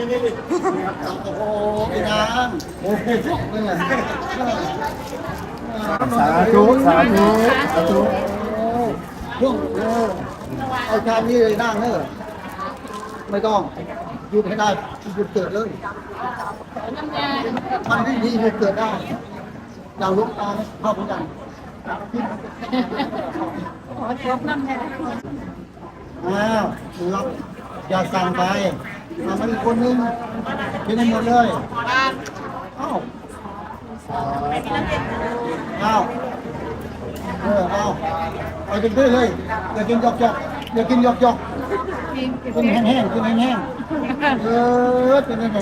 โอ้โหไอ้นางโอ้โหนี่แหละสาธุสาธุสาธุพวกเออเอาชามนี้เลยนั่งเนอะไม่ต้องหยุดให้ได้หยุดเกิดเลยมันไม่ดีหยุดเกิดได้อย่างลูกตาเข้าเหมือนกันขอชมน้ำแน่อ้าวรับอย่าสั่งไป มามันอีกคนนึงกินให้หมดเลยอ้าวอ้าวเออเอาเอาจนด้เลยอย่ากินหยอกหยอกอย่ากินหยอกหยอกกินแห้งๆกินแห้งๆเออกินแห้งๆ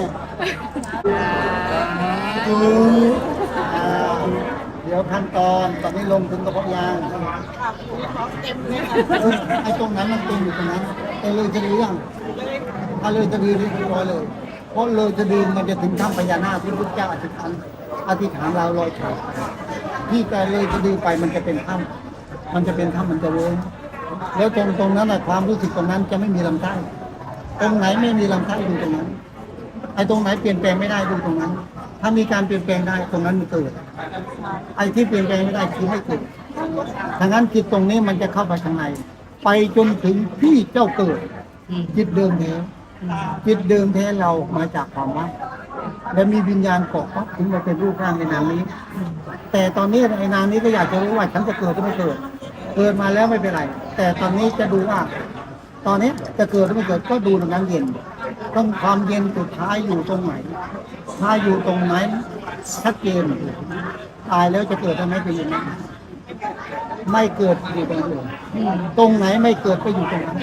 อือเดี๋ยวขั้นตอนตอนนี้ลงถึงกระเพาะยางเออไอ้ตรงนั้นมันเป็นอยู่ตรงนั้นแต่เลยจะดียัง ถ้าเลยจะดีเรียบร้อยเลย เพราะเลยจะดีมันจะถึงถ้ำพญานาคที่พระเจ้าอธิษฐานอธิษฐานเราลอยเฉยที่แต่เลยจะดีไปมันจะเป็นถ้ำมันจะเป็นถ้ำมันจะเวิ้งแล้วตรงตรงนั้นนะความรู้สึกตรงนั้นจะไม่มีลำไส้ตรงไหนไม่มีลำไส้ดูตรงนั้นไอ้ตรงไหนเปลี่ยนแปลงไม่ได้ดูตรงนั้น ถ้ามีการเปลี่ยนแปลงได้ตรงนั้นมันเกิดไอ้ที่เปลี่ยนแปลงไม่ได้คือไม่เกิดทางนั้นจิตตรงนี้มันจะเข้าไปข้างในไปจนถึงที่เจ้าเกิดจิตเดิมแท้ จิตเดิมแท้เรามาจากความว่างและมีวิญญาณเกาะปั๊บถึงมาเป็นรูปร่างในนามนี้ แต่ตอนนี้ในนามนี้ก็อยากจะรู้ว่าฉันจะเกิดหรือไม่เกิด เกิดมาแล้วไม่เป็นไร แต่ตอนนี้จะดูว่า ตอนนี้จะเกิดหรือไม่เกิดก็ดูตรงนั้นเย็นต้องความเย็นสุดท้ายอยู่ตรงไหน ถ้าอยู่ตรงไหนชัดเจนตายแล้วจะเกิดทำไมเป็นอย่างนั้ไม่เกิดอยู่ตรงอื่นตรงไหนไม่เกิดก็อยู่ตรงนั้น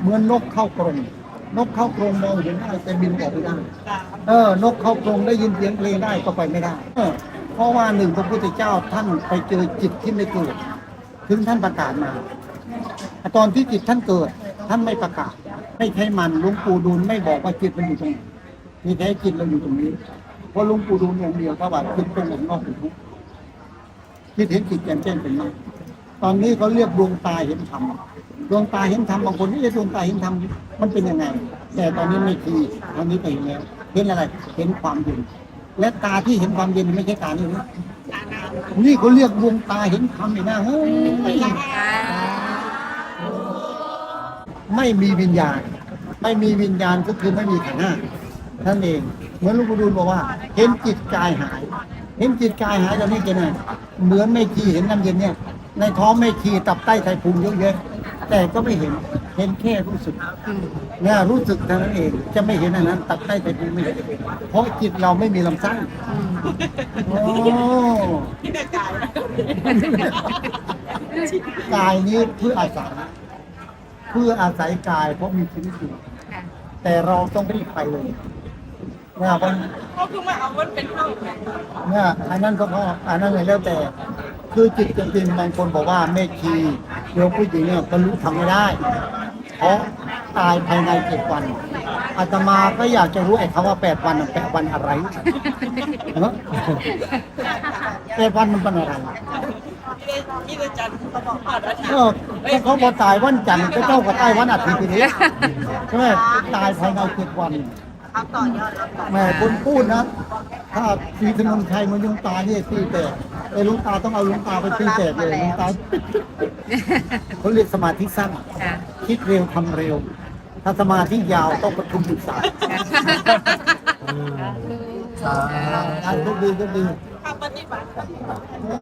เหมือนนกเข้ากรง นกเข้ากรงมองเห็นได้แต่บินออกไม่ได้เออนกเข้ากรงได้ยินเสียงเพลงได้ก็ไปไม่ได้เออเพราะว่าหนึ่งพระพุทธเจ้าท่านไปเจอจิตที่ไม่เกิดถึงท่านประกาศมา ตอนที่จิตท่านเกิด ท่านไม่ประกาศ ไม่ใช่มันหลุงปู่ดูลไม่บอกว่าจิตมันอยู่ตรงไหนมีแท้จิตเราอยู่ตรงนี้เพราะหลุงปู่ดูลอย่างเดียวก็ว่าจิตตรงไหนนอกเป็นทุกข์ที่เห็นจิตแจ่มแจ้งเป็นมาก ตอนนี้เขาเรียกดวงตาเห็นธรรมดวงตาเห็นธรรมบางคนนี่ดวงตาเห็นธรรมมันเป็นยังไง แต่ตอนนี้ไม่ทีตอนนี้ไปเห็นแล้วเห็นอะไร เห็นความเย็นและตาที่เห็นความเย็นไม่ใช่ตานี่นะนี่เขาเรียกดวงตาเห็นธรรมนี่นะเฮ้ยไม่มีวิญญาณ ไม่มีวิญญาณก็คือไม่มีขันธ์ห้าท่านเองเหมือนหลูกปู่ดูลบอกว่า เห็นจิตกายหาย เห็นจิตกายหายตอนนี้เป็นไงเหมือนไม่ขีเห็นน้ำเย็นเนี่ย ในท้องไม่ขีตับใต้ไตพุงเยอะแยะแต่ก็ไม่เห็นเห็นแค่รู้สึกเนี่ยรู้สึกเท่านั้นเองจะไม่เห็นอันนั้น ตับใต้ไตพุงไม่เห็นเพราะจิตเราไม่มีลำไส้โอ้กายนี้เพื่ออาศัยเพื่ออาศัยกายเพราะมีชีวิตอยู่แต่เราต้องรีบไปเลยเนี่ยมันเขาคือมาเอาวันเป็นเท่าไหร่เนี่ยอันนั้นก็พออันนั้นเลยแล้วแต่ คือจิตจริงๆบางคนบอกว่าแม่ชีโยมผู้หญิงเนี่ยบรรลุทำไม่ได้ เพราะตายภายในเจ็ดวันอาตมาก็อยากจะรู้ไอ้คำว่าแปดวันแปดวันอะไรเนอะแปดวันมันเป็นอะไรที่อาจารย์เขาบอกผ่าเอย์อถ้าเขาบอกตายวันจันทร์ก็เจ้าก็ตายวันอาทิตย์ทีนี้ใช่ไหมตายภายในเจ็ดวัน ครับต่อยอดแล้วต่อแหม่คนพูดนะถ้าตีถนนชัยมันลุงตาเนี่ยตีแตกไอ้ลุงตาต้องเอาลุงตาไปตีแตกเลยลุงตาเขาเรียกสมาธิสั้นคิดเร็วทำเร็ว ถ้าสมาธิยาวต้องประชุมปรึกษาอ่าทุกดีทุกดีภาพปฏิบัติ